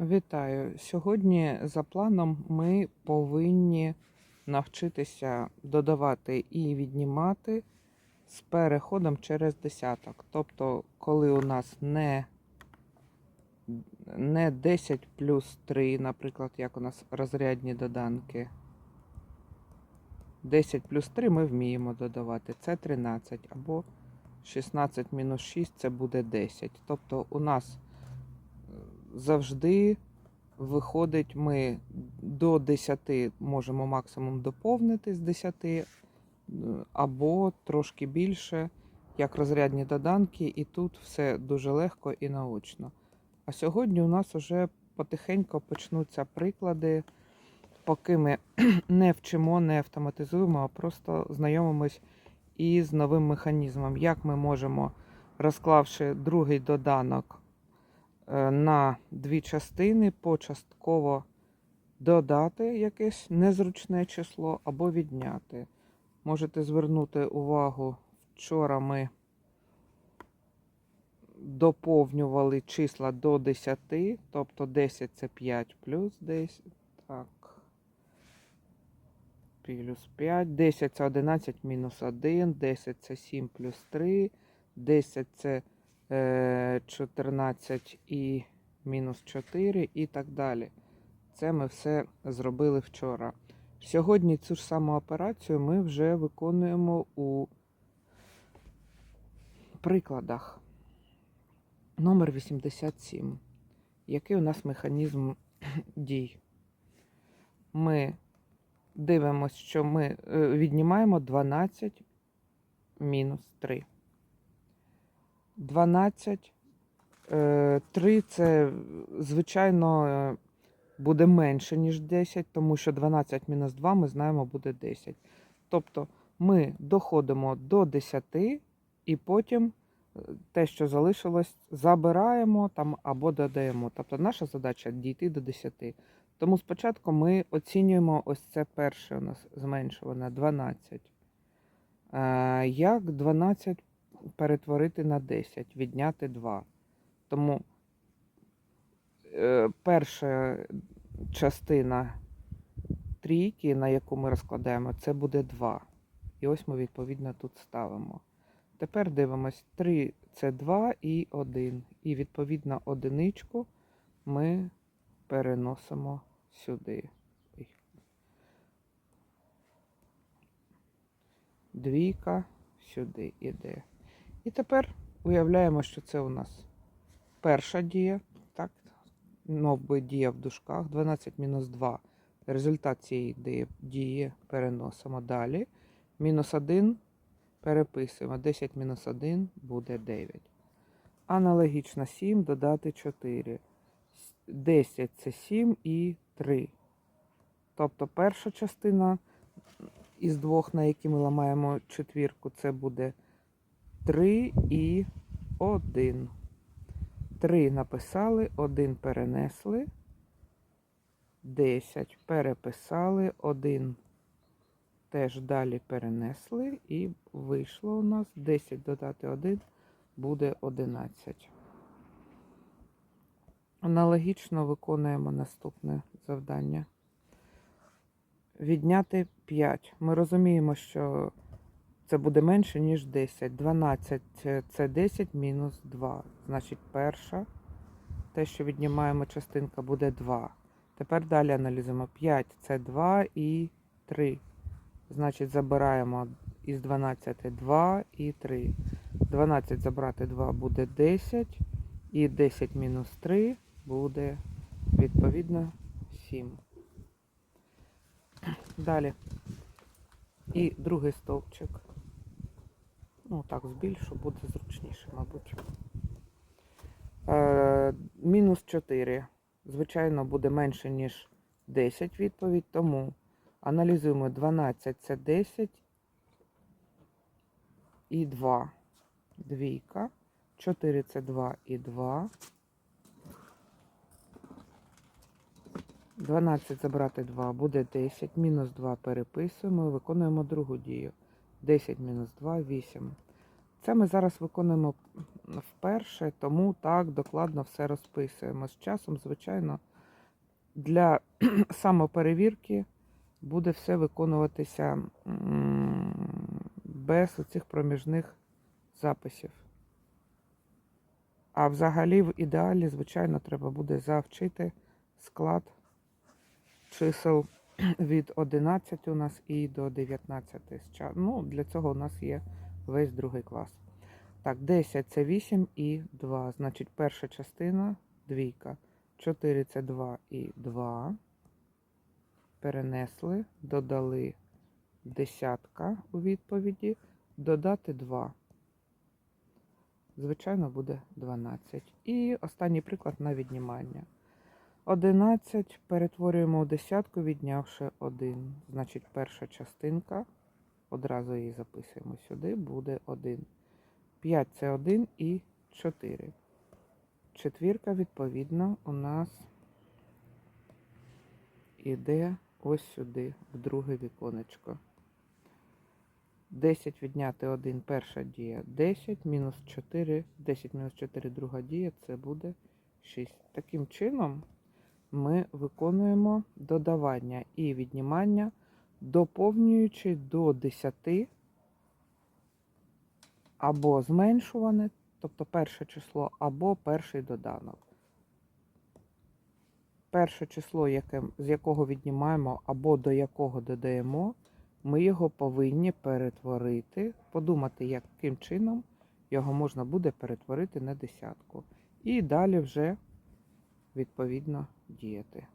Вітаю! Сьогодні за планом ми повинні навчитися додавати і віднімати з переходом через десяток. Тобто, коли у нас не, не 10 плюс 3, наприклад, як у нас розрядні доданки. 10 плюс 3 ми вміємо додавати. Це 13. Або 16 мінус 6 це буде 10. Тобто у нас завжди виходить, ми до 10 можемо максимум доповнити з 10, е, або трошки більше, як розрядні доданки, і тут все дуже легко і наочно. А сьогодні у нас вже потихеньку почнуться приклади, поки ми не вчимо, не автоматизуємо, а просто знайомимось із новим механізмом, як ми можемо, розклавши другий доданок на дві частини, почастково додати якесь незручне число або відняти. Можете звернути увагу, вчора ми доповнювали числа до 10, тобто 10 це 5 плюс 10. Так. Плюс 5, 10 це 11 мінус 1, 10 це 7 плюс 3, 10 це е, 14 і мінус 4 і так далі. Це ми все зробили вчора. Сьогодні цю ж саму операцію ми вже виконуємо у прикладах. Номер 87. Який у нас механізм дій? Ми дивимося, що ми е, віднімаємо 12 мінус 3. 12, 3 це, звичайно, е, буде менше, ніж 10, тому що 12 мінус 2 ми знаємо буде 10. Тобто ми доходимо до 10 і потім е, те, що залишилось, забираємо там або додаємо. Тобто наша задача дійти до 10. Тому спочатку ми оцінюємо ось це перше у нас зменшуване 12. Е, Як 12 перетворити на 10, відняти 2. Тому е, перша частина трійки, на яку ми розкладаємо, це буде 2. І ось ми відповідно тут ставимо. Тепер дивимось 3 це 2 і 1. І відповідно одиничку ми переносимо сюди. Двійка сюди іде. І тепер уявляємо, що це у нас перша дія. Так, мов би дія в дужках. 12 мінус 2. Результат цієї дії переносимо далі. Мінус 1 переписуємо. 10 мінус 1 буде 9. Аналогічно 7 додати 4. 10 це 7 і 3. Тобто перша частина із двох, на які ми ламаємо четвірку, це буде 3 і 1. 3 написали, 1 перенесли. 10 переписали, 1 теж далі перенесли, і вийшло у нас 10 додати 1 буде 11. Аналогічно виконуємо наступне завдання. Відняти 5. Ми розуміємо, що це буде менше, ніж 10. 12 це 10 мінус 2. Значить, перша, те, що віднімаємо частинка, буде 2. Тепер далі аналізуємо 5 це 2 і 3. Значить, забираємо із 12 2 і 3. 12 забрати 2 буде 10. І 10 мінус 3 буде відповідно 7. Далі. І другий стовпчик. Ну, так, збільшу, буде зручніше, мабуть. Е, мінус 4. Звичайно, буде менше, ніж 10 відповідь, тому аналізуємо 12 це 10 і 2. Двійка. 4 це 2 і 2. 12 забрати 2 буде 10. Мінус 2 переписуємо і виконуємо другу дію. 10 мінус 2 8. Це ми зараз виконуємо вперше, тому так докладно все розписуємо. З часом, звичайно, для самоперевірки буде все виконуватися без оцих проміжних записів. А взагалі, в ідеалі, звичайно, треба буде завчити склад чисел від 11 у нас і до 19. Ну, для цього у нас є весь другий клас. Так, 10 це 8 і 2. Значить, перша частина двійка. 4 це 2 і 2. Перенесли, додали десятка у відповіді, додати 2. Звичайно, буде 12. І останній приклад на віднімання. 11 перетворюємо у десятку, віднявши 1. Значить, перша частинка, одразу її записуємо сюди, буде 1. 5 це 1 і 4. Четвірка, відповідно, у нас іде ось сюди, в друге віконечко. 10 відняти 1 перша дія 10, мінус 4, 10 мінус 4 друга дія, це буде 6. Таким чином ми виконуємо додавання і віднімання, доповнюючи до 10 або зменшуване, тобто перше число, або перший доданок. Перше число, яке, з якого віднімаємо, або до якого додаємо, ми його повинні перетворити, подумати, яким чином його можна буде перетворити на десятку. І далі вже відповідно діяти.